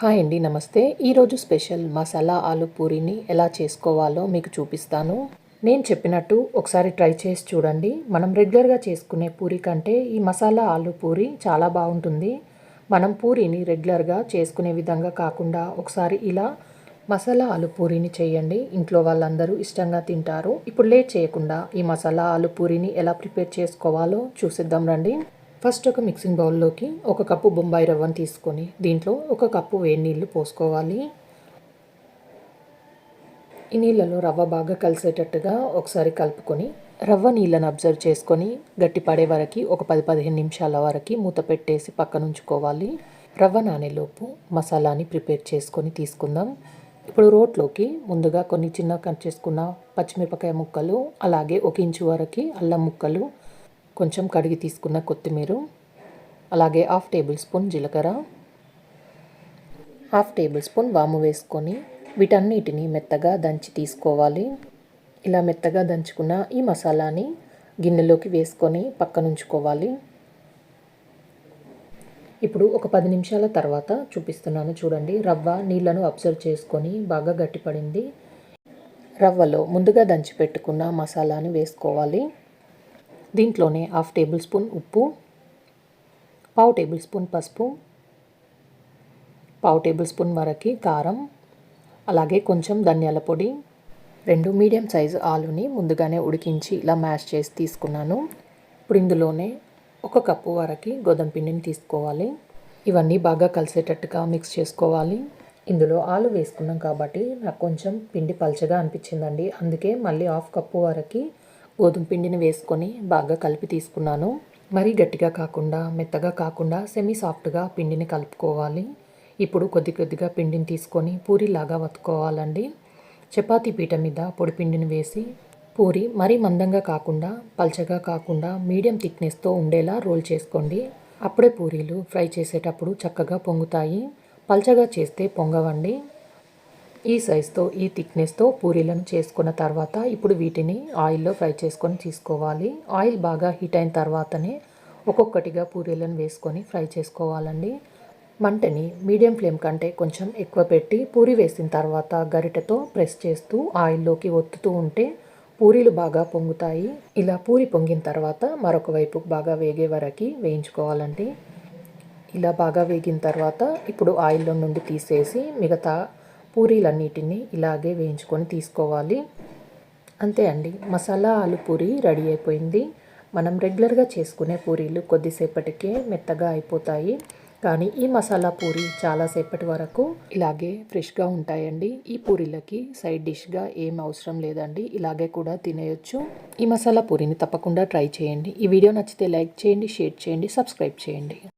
Hi అండి నమస్తే. ఈరోజు స్పెషల్ మసాలా ఆలు పూరీని ఎలా చేసుకోవాలో మీకు చూపిస్తాను. నేను చెప్పినట్టు ఒకసారి ట్రై చేసి చూడండి. మనం రెగ్యులర్గా చేసుకునే పూరి కంటే ఈ మసాలా ఆలు పూరి చాలా బాగుంటుంది. మనం పూరీని రెగ్యులర్గా చేసుకునే విధంగా కాకుండా ఒకసారి ఇలా మసాలా ఆలు పూరీని చేయండి. ఇంట్లో వాళ్ళందరూ ఇష్టంగా తింటారు. ఇప్పుడు లేట్ చేయకుండా ఈ మసాలా ఆలు పూరీని ఎలా ప్రిపేర్ చేసుకోవాలో చూసిద్దాం రండి. ఫస్ట్ ఒక మిక్సింగ్ బౌల్లోకి ఒక కప్పు బొంబాయి రవ్వను తీసుకొని దీంట్లో ఒక కప్పు వేడి నీళ్ళు పోసుకోవాలి. ఈ నీళ్ళలో రవ్వ బాగా కలిసేటట్టుగా ఒకసారి కలుపుకొని రవ్వ నీళ్ళను అబ్జర్వ్ చేసుకొని గట్టి పడే వరకు ఒక పది పదిహేను నిమిషాల వరకు మూత పెట్టేసి పక్కనుంచుకోవాలి రవ్వ నానేలోపు మసాలాని ప్రిపేర్ చేసుకొని తీసుకుందాం. ఇప్పుడు రోట్లోకి ముందుగా కొన్ని చిన్న కట్ చేసుకున్న పచ్చిమిరపకాయ ముక్కలు అలాగే ఒక ఇంచు వరకు అల్లం ముక్కలు కొంచెం కడిగి తీసుకున్న కొత్తిమీర అలాగే హాఫ్ టేబుల్ స్పూన్ జీలకర్ర హాఫ్ టేబుల్ స్పూన్ వాము వేసుకొని వీటన్నిటిని మెత్తగా దంచి తీసుకోవాలి. ఇలా మెత్తగా దంచుకున్న ఈ మసాలాని గిన్నెలోకి వేసుకొని పక్కనుంచుకోవాలి ఇప్పుడు ఒక పది నిమిషాల తర్వాత చూపిస్తున్నాను చూడండి. రవ్వ నీళ్ళను అబ్జర్వ్ చేసుకొని బాగా గట్టిపడింది. రవ్వలో ముందుగా దంచి పెట్టుకున్న మసాలాని వేసుకోవాలి. దీంట్లోనే హాఫ్ టేబుల్ స్పూన్ ఉప్పు పావు టేబుల్ స్పూన్ పసుపు పావు టేబుల్ స్పూన్ వరకు కారం అలాగే కొంచెం ధనియాల పొడి రెండు మీడియం సైజు ఆలుని ముందుగానే ఉడికించి ఇలా మ్యాష్ చేసి తీసుకున్నాను. ఇప్పుడు ఇందులోనే ఒక కప్పు వరకు గోధుమ పిండిని తీసుకోవాలి. ఇవన్నీ బాగా కలిసేటట్టుగా మిక్స్ చేసుకోవాలి. ఇందులో ఆలు వేసుకున్నాం కాబట్టి నాకు కొంచెం పిండి పల్చగా అనిపించిందండి. అందుకే మళ్ళీ హాఫ్ కప్పు వరకు గోధుమ పిండిని వేసుకొని బాగా కలిపి తీసుకున్నాను. మరీ గట్టిగా కాకుండా మెత్తగా కాకుండా సెమీ సాఫ్ట్గా పిండిని కలుపుకోవాలి. ఇప్పుడు కొద్ది కొద్దిగా పిండిని తీసుకొని పూరిలాగా వత్తుకోవాలండి. చపాతీ పీట మీద పొడి పిండిని వేసి పూరి మరీ మందంగా కాకుండా పల్చగా కాకుండా మీడియం థిక్నెస్తో ఉండేలా రోల్ చేసుకోండి. అప్పుడే పూరీలు ఫ్రై చేసేటప్పుడు చక్కగా పొంగుతాయి. పల్చగా చేస్తే పొంగవండి. ఈ సైజుతో ఈ థిక్నెస్తో పూరీలను చేసుకున్న తర్వాత ఇప్పుడు వీటిని ఆయిల్లో ఫ్రై చేసుకొని తీసుకోవాలి. ఆయిల్ బాగా హీట్ అయిన తర్వాతనే ఒక్కొక్కటిగా పూరీలను వేసుకొని ఫ్రై చేసుకోవాలండి. మంటని మీడియం ఫ్లేమ్ కంటే కొంచెం ఎక్కువ పెట్టి పూరి వేసిన తర్వాత గరిటెతో ప్రెస్ చేస్తూ ఆయిల్లోకి ఒత్తుతూ ఉంటే పూరీలు బాగా పొంగుతాయి. ఇలా పూరి పొంగిన తర్వాత మరొక వైపు బాగా వేగే వరకు వేయించుకోవాలండి. ఇలా బాగా వేగిన తర్వాత ఇప్పుడు ఆయిల్లో నుండి తీసేసి మిగతా పూరీలన్నిటినీ ఇలాగే వేయించుకొని తీసుకోవాలి. అంతే అండి. మసాలా ఆలు పూరి రెడీ అయిపోయింది. మనం రెగ్యులర్గా చేసుకునే పూరీలు కొద్దిసేపటికే మెత్తగా అయిపోతాయి. కానీ ఈ మసాలా పూరి చాలాసేపటి వరకు ఇలాగే ఫ్రెష్గా ఉంటాయండి. ఈ పూరీలకి సైడ్ డిష్గా ఏం అవసరం లేదండి. ఇలాగే కూడా తినేయొచ్చు. ఈ మసాలా పూరిని తప్పకుండా ట్రై చేయండి. ఈ వీడియో నచ్చితే లైక్ చేయండి షేర్ చేయండి సబ్స్క్రైబ్ చేయండి.